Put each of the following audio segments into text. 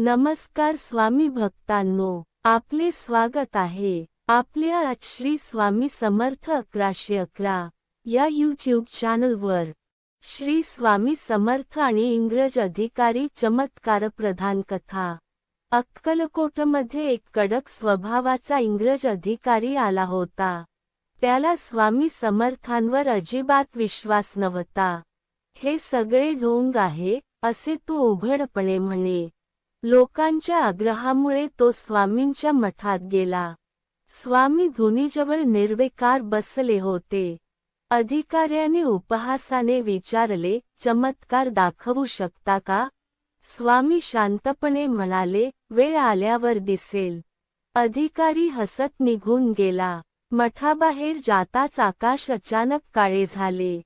नमस्कार स्वामी भक्तांनो आपले स्वागत आहे. आपल्या आज श्री स्वामी समर्थ अकराशे अकरा या यूट्यूब चॅनलवर श्री स्वामी समर्थ आणि इंग्रज अधिकारी चमत्कार प्रधान कथा. अक्कलकोटमध्ये एक कडक स्वभावाचा इंग्रज अधिकारी आला होता. त्याला स्वामी समर्थांवर अजिबात विश्वास नव्हता. हे सगळे ढोंग आहे असे तो उघडपणे म्हणे. लोकांच्या आग्रहामुळे तो स्वामींच्या मठात गेला. स्वामी धुनीजवळ निर्विकार बसले होते. अधिकाऱ्याने उपहासाने विचारले चमत्कार दाखवू शकता का? स्वामी शांतपणे म्हणाले वेळ आल्यावर दिसेल. अधिकारी हसत निघून गेला. मठाबाहेर जाताच आकाश अचानक काळे झाले.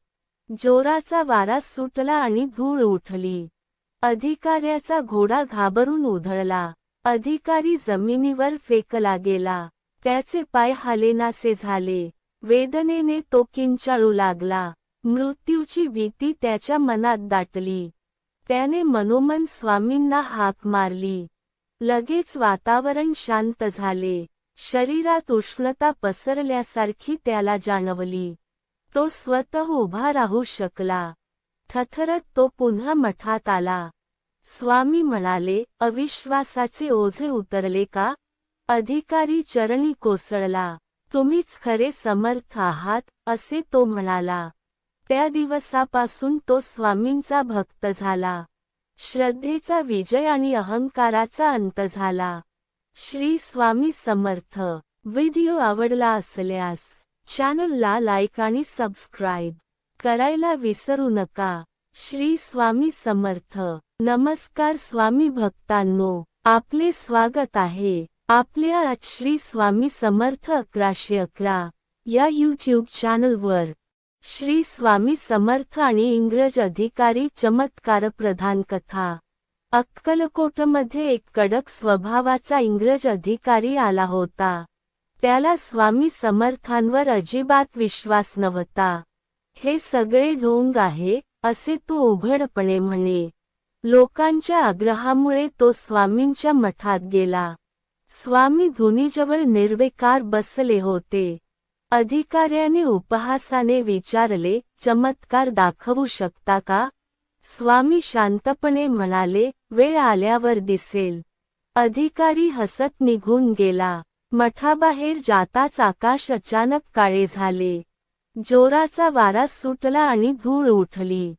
जोराचा वारा सुटला आणि धूळ उठली. अधिकाऱ्याचा घोडा घाबरून उधळला अधिकारी जमिनीवर फेकला गेला. त्याचे पाय हालेनासे झाले. वेदनेने तो किंचाळू लागला. मृत्यूची भीती त्याच्या मनात दाटली. त्याने मनोमन स्वामींना हाक मारली. लगेच वातावरण शांत झाले. शरीरात उष्णता पसरल्यासारखी त्याला जाणवली. तो स्वतः उभा राहू शकला. थथरत तो पुन्हा मठात आला. स्वामी म्हणाले अविश्वासाचे ओझे उतरले का? अधिकारी चरणी कोसळला. तुम्हीच खरे समर्थ आहात असे तो म्हणाला. त्या दिवसापासून तो स्वामींचा भक्त झाला. श्रद्धेचा विजय आणि अहंकाराचा अंत झाला. श्री स्वामी समर्थ. व्हिडिओ आवडला असल्यास चॅनलला लाईक आणि सबस्क्राईब करायला विसरू नका. श्री स्वामी समर्थ. नमस्कार स्वामी भक्तांनो. आपले स्वागत आहे. आपल्या आज श्री स्वामी समर्थ अकराशे अकरा या यूट्यूब चॅनलवर श्री स्वामी समर्थ आणि इंग्रज अधिकारी चमत्कार प्रधान कथा. अक्कलकोटमध्ये एक कडक स्वभावाचा इंग्रज अधिकारी आला होता. त्याला स्वामी समर्थांवर अजिबात विश्वास नव्हता. हे सगळे ढोंग आहे असे तो उघडपणे म्हणे. लोकांच्या आग्रहामुळे तो स्वामींच्या मठात गेला. स्वामी धुनीजवळ निर्विकार बसले होते. अधिकाऱ्याने उपहासाने विचारले चमत्कार दाखवू शकता का? स्वामी शांतपणे म्हणाले वेळ आल्यावर दिसेल. अधिकारी हसत निघून गेला. मठाबाहेर जाताच आकाश अचानक काळे झाले. जोराचा वारा सुटला आणि धूळ उठली.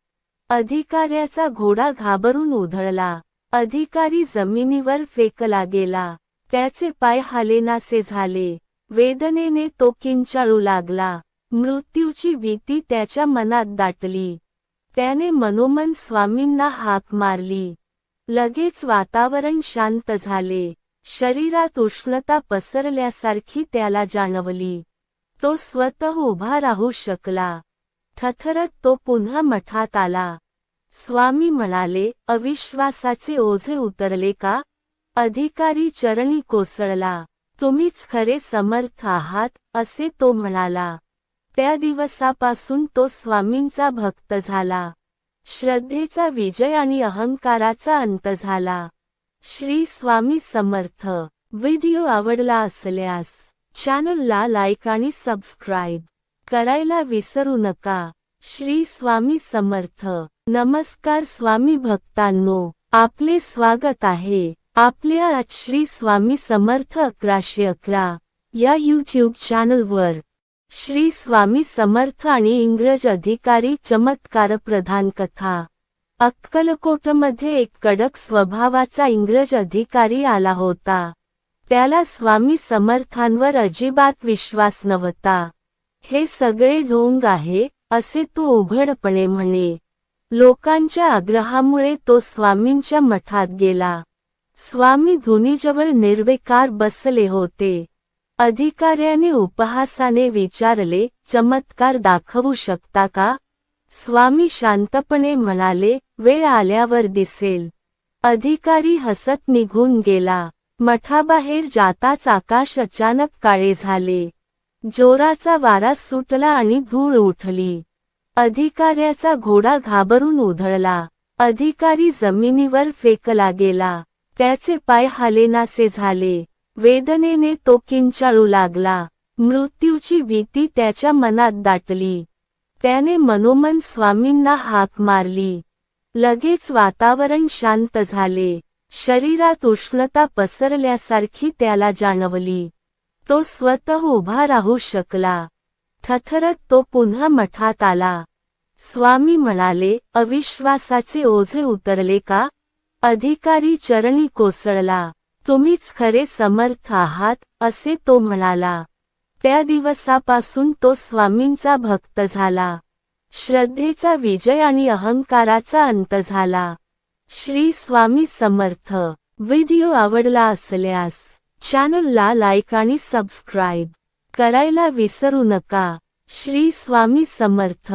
अधिकाऱ्याचा घोडा घाबरून उधळला. अधिकारी जमिनीवर फेकला गेला. त्याचे पाय हालेनासे झाले. वेदनेने तो किंचाळू लागला. मृत्यूची भीती त्याच्या मनात दाटली. त्याने मनोमन स्वामींना हाक मारली. लगेच वातावरण शांत झाले. शरीरात उष्णता पसरल्यासारखी त्याला जाणवली. तो स्वतः उभा राहू शकला. थथरत तो पुन्हा मठात आला. स्वामी म्हणाले अविश्वासाचे ओझे उतरले का? अधिकारी चरणी कोसळला. तुम्हीच खरे समर्थ आहात असे तो म्हणाला. त्या दिवसापासून तो स्वामींचा भक्त झाला. श्रद्धेचा विजय आणि अहंकाराचा अंत झाला. श्री स्वामी समर्थ. व्हिडिओ आवडला असल्यास चॅनलला लाईक आणि सबस्क्राईब करायला विसरू नका. श्री स्वामी समर्थ. नमस्कार स्वामी भक्तांनो. आपले स्वागत आहे. आपल्या आज श्री स्वामी समर्थ अकराशे अकरा या यूट्यूब चॅनलवर. श्री स्वामी समर्थ आणि इंग्रज अधिकारी चमत्कार प्रधान कथा. अक्कलकोटमध्ये एक कडक स्वभावाचा इंग्रज अधिकारी आला होता. त्याला स्वामी समर्थांवर अजिबात विश्वास नव्हता. हे सगळे ढोंग आहे असे तो उघडपणे म्हणे. लोकांच्या आग्रहामुळे तो स्वामींच्या मठात गेला. स्वामी धुनीजवळ निर्विकार बसले होते. अधिकाऱ्याने उपहासाने विचारले चमत्कार दाखवू शकता का? स्वामी शांतपणे म्हणाले वेळ आल्यावर दिसेल. अधिकारी हसत निघून गेला. मठाबाहेर जाताच आकाश अचानक काळे झाले. जोराचा वारा सुटला आणि धूळ उठली. अधिकाऱ्याचा घोडा घाबरून उधळला. अधिकारी जमिनीवर फेकला गेला. त्याचे पाय हालेनासे झाले. वेदनेने तो किंचाळू लागला. मृत्यूची भीती त्याच्या मनात दाटली. त्याने मनोमन स्वामींना हाक मारली. लगेच वातावरण शांत झाले. शरीरात उष्णता पसरल्यासारखी त्याला जाणवली. तो स्वतः उभा राहू शकला. थथरत तो पुन्हा मठात आला. स्वामी म्हणाले अविश्वासाचे ओझे उतरले का? अधिकारी चरणी कोसळला. तुम्हीच खरे समर्थ आहात असे तो म्हणाला. त्या दिवसापासून तो स्वामींचा भक्त झाला. श्रद्धेचा विजय आणि अहंकाराचा अंत झाला. श्री स्वामी समर्थ. व्हिडिओ आवडला असल्यास चॅनलला लाईक आणि सबस्क्राईब करायला विसरू नका. श्री स्वामी समर्थ.